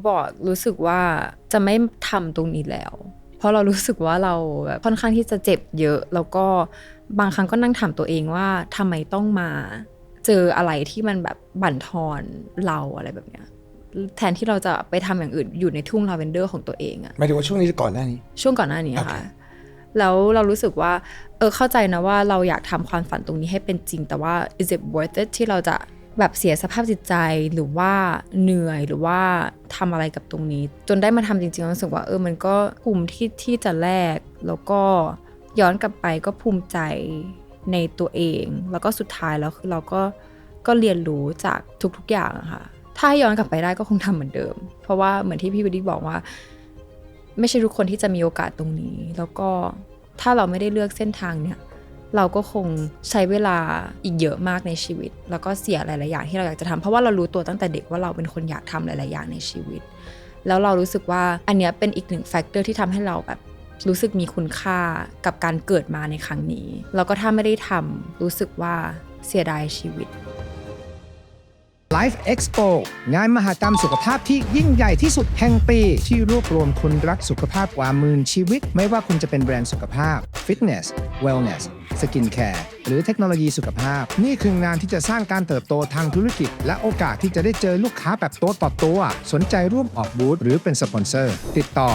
ก็บอกรู้สึกว่าจะไม่ทำตรงนี้แล้ว เพราะเรารู้สึกว่าเราแบบค่อนข้างที่จะเจ็บเยอะ แล้วก็บางครั้งก็นั่งถามตัวเองว่าทำไมต้องมาเจออะไรที่มันแบบบั่นทอนเราอะไรแบบเนี้ยแทนที่เราจะไปทำอย่างอื่นอยู่ในทุ่งลาเวนเดอร์ของตัวเองอะหมายถึงว่าช่วงนี้ก่อนหน้านี้ ช่วงก่อนหน้านี้โอเคค่ะแล้วเรารู้สึกว่าเออเข้าใจนะว่าเราอยากทำความฝันตรงนี้ให้เป็นจริง แต่ว่า is it worth it ที่เราจะ แบบเสียสภาพจิตใจหรือว่าเหนื่อยหรือว่าทำอะไรกับตรงนี้ จนได้มาทำจริงๆรู้สึกว่าเออมันก็ภูมิที่ที่จะแลกแล้วก็ย้อนกลับไปก็ภูมิใจในตัวเอง แล้วก็สุดท้ายแล้วคือเราก็ก็เรียนรู้จากทุกๆอย่างอะค่ะ ถ้าให้ย้อนกลับไปได้ก็คงทำเหมือนเดิม เพราะว่าเหมือนที่พี่วิดดี้บอกว่า ไม่ใช่ทุกคนที่จะมีโอกาสตรงนี้ แล้วก็ถ้าเราไม่ได้เลือกเส้นทางเนี่ย เราก็คงใช้เวลาอีกเยอะมากในชีวิต แล้วก็เสียหลาย ๆ อย่างที่เราอยากจะทำเพราะว่าเรารู้ตัวตั้งแต่เด็กว่าเราเป็นคนอยากทำหลาย ๆ อย่างในชีวิต แล้วเรารู้สึกว่าอันเนี้ยเป็นอีกหนึ่งแฟกเตอร์ที่ทำให้เราแบบรู้สึกมีคุณค่ากับการเกิดมาในครั้งนี้ แล้วก็ถ้าไม่ได้ทำรู้สึกว่าเสียดายชีวิต Life Expo งานมหกรรมสุขภาพที่ยิ่งใหญ่ที่สุดแห่งปี ที่รวบรวมคนรักสุขภาพกว่าหมื่นชีวิต ไม่ว่าคุณจะเป็นแบรนด์สุขภาพ ฟิตเนส เวลเนส สกินแคร์หรือเทคโนโลยีสุขภาพ นี่คืองานที่จะสร้างการเติบโตทางธุรกิจ และโอกาสที่จะได้เจอลูกค้าแบบตัวต่อตัว สนใจร่วมออกบูธหรือเป็นสปอนเซอร์ ติดต่อ